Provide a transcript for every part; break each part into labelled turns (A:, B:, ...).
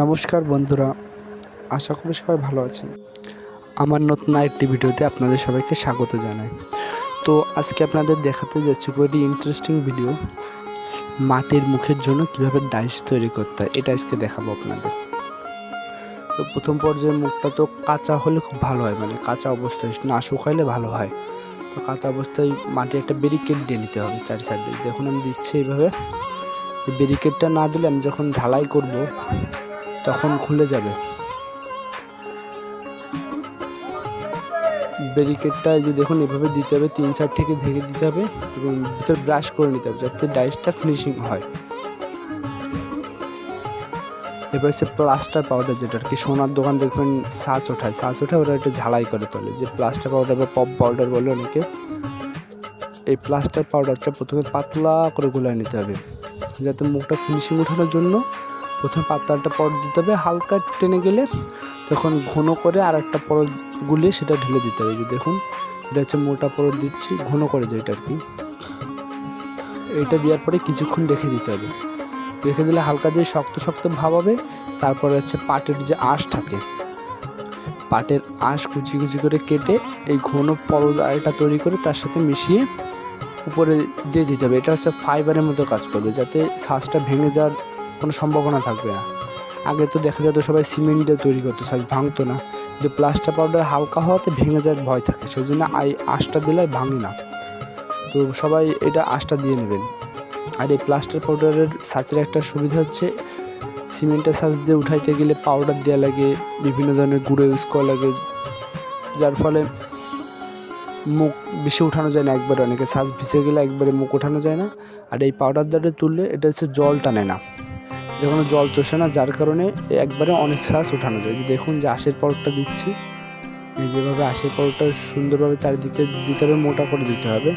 A: নমস্কার বন্ধুরা, আশা করি সবাই ভালো আছেন। আমার নতুন আরেকটি ভিডিওতে আপনাদের সবাইকে স্বাগত জানাই। তো আজকে আপনাদের দেখাতে যাচ্ছি খুবই ইন্টারেস্টিং ভিডিও মাটির মুখের জন্য কীভাবে ডাইস তৈরি করতে হয়, এটা আজকে দেখাবো আপনাদের। তো প্রথম পর্যায়ে মুখটা তো কাঁচা হলে খুব ভালো হয় মানে কাঁচা অবস্থায়, না শুকাইলে ভালো হয়। তো কাঁচা অবস্থায় মাটির একটা ব্যারিকেড দিয়ে নিতে হবে চারি সাইডে দেখুন, আমি দিচ্ছি এইভাবে। ব্যারিকেডটা না দিলে আমি যখন ঢালাই করব তখন খুলে যাবে। ব্যারিকেডটা যে দেখুন, এভাবে দিতে হবে, তিন চার থেকে ঢেকে দিতে হবে এবং ভিতর ব্রাশ করে নিতে হবে যাতে ডাইসটা ফিনিশিং হয়। এবার হচ্ছে প্লাস্টার পাউডার যেটা আর কি, সোনার দোকান দেখবেন সাঁচ ওঠায়। সাঁচ ওঠায় ওরা একটা ঝালাই করে তোলে। যে প্লাস্টার পাউডার বা পপ পাউডার বলে অনেকে, এই প্লাস্টার পাউডারটা প্রথমে পাতলা করে গুলায় নিতে হবে, যাতে মুখটা ফিনিশিং ওঠানোর জন্য প্রথমে পাতলাটা পরত দিতে হবে, হালকা টেনে গেলে তখন ঘন করে আর একটা পরত গুলিয়ে সেটা ঢেলে দিতে হবে। যে দেখুন, এটা হচ্ছে মোটা পরত দিচ্ছি, ঘন করে যেটা আর কি। এটা দেওয়ার পরে কিছুক্ষণ রেখে দিতে হবে। রেখে দিলে হালকা যে শক্ত শক্ত ভাব হবে, তারপরে হচ্ছে পাটের যে আঁশ থাকে, পাটের আঁশ কুচি কুচি করে কেটে এই ঘন পরদাটা তৈরি করে তার সাথে মিশিয়ে উপরে দিয়ে দিতে হবে। এটা হচ্ছে ফাইবারের মতো কাজ করবে, যাতে শ্বাসটা ভেঙে যাওয়ার কোনো সম্ভাবনা থাকবে না। আগে তো দেখা যেত সবাই সিমেন্ট দিয়ে তৈরি করতো শ্বাস ভাঙতো না। যে প্লাস্টার পাউডার হালকা হওয়াতে ভেঙে যাওয়ার ভয় থাকে সেই জন্য আই আশটা দিলে ভাঙে না। তো সবাই এটা আশটা দিয়ে নেবেন। আর এই প্লাস্টার পাউডারের সাচের একটা সুবিধা হচ্ছে সিমেন্টের সাজ দিয়ে উঠাইতে গেলে পাউডার দেওয়া লাগে, বিভিন্ন ধরনের গুঁড়ো ইউজ করা লাগে। যার ফলে মুখ বেশি উঠানো যায় না একবারে, অনেকে শ্বাস ভিজে গেলে একবারে মুখ ওঠানো যায় না। আর এই পাউডার দ্বারা তুললে এটা হচ্ছে জল টানে না। যখন জল চষে না, যার কারণে একবারে অনেক শ্বাস উঠানো যায়। যে দেখুন যে আশের পরটা দিচ্ছি যেভাবে আশের পরটা সুন্দরভাবে চারিদিকে দিতে হবে, মোটা করে দিতে হবে,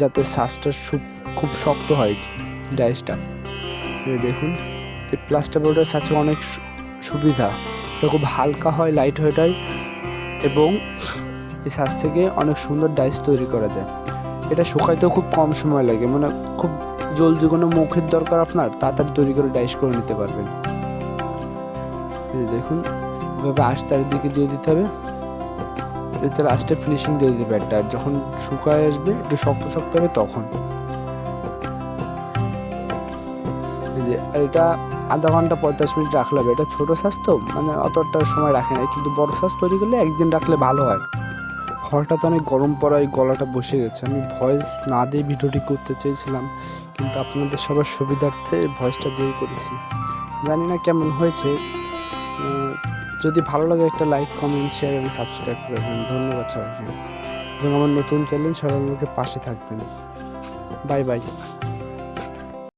A: যাতে শ্বাসটা খুব শক্ত হয় ডাইসটা। দেখুন, এই প্লাস্টার পাউডার শ্বাসে অনেক সুবিধা। এটা খুব হালকা হয় লাইট হয়ে যায় এবং এই শ্বাস থেকে অনেক সুন্দর ডাইস তৈরি করা যায়। এটা শুকাইতেও খুব কম সময় লাগে মানে খুব জলদি কোনো মুখের দরকার আপনার, তাড়াতাড়ি তৈরি করে ডাইস করে নিতে পারবেন। দেখুন, এভাবে আশ চারিদিকে দিয়ে দিতে হবে। এটা লাস্টে ফিনিশিং দিয়ে দিতে আর যখন শুকায় আসবে, একটু শক্ত শক্ত হবে তখন। এটা আধা ঘণ্টা পঞ্চাশ মিনিট রাখলে হবে। এটা ছোটো তো মানে অতটা সময় রাখে না। কিন্তু বড় শ্বাস তৈরি করলে একদিন রাখলে ভালো হয়। হঠাৎ অনেক গরম পড়ায় গলাটা বসে গেছে। আমি ভয়েস না দিয়ে ভিডিওটি করতে চেয়েছিলাম, কিন্তু আপনাদের সবার সুবিধার্থে ভয়েসটা দিয়ে করেছি। জানি না কেমন হয়েছে। যদি ভালো লাগে একটা লাইক কমেন্ট শেয়ার এবং সাবস্ক্রাইব করবেন ধন্যবাদ সবাইকে। এবং আমার নতুন চ্যানেল সবাই আমাকে পাশে থাকবেন। Bye bye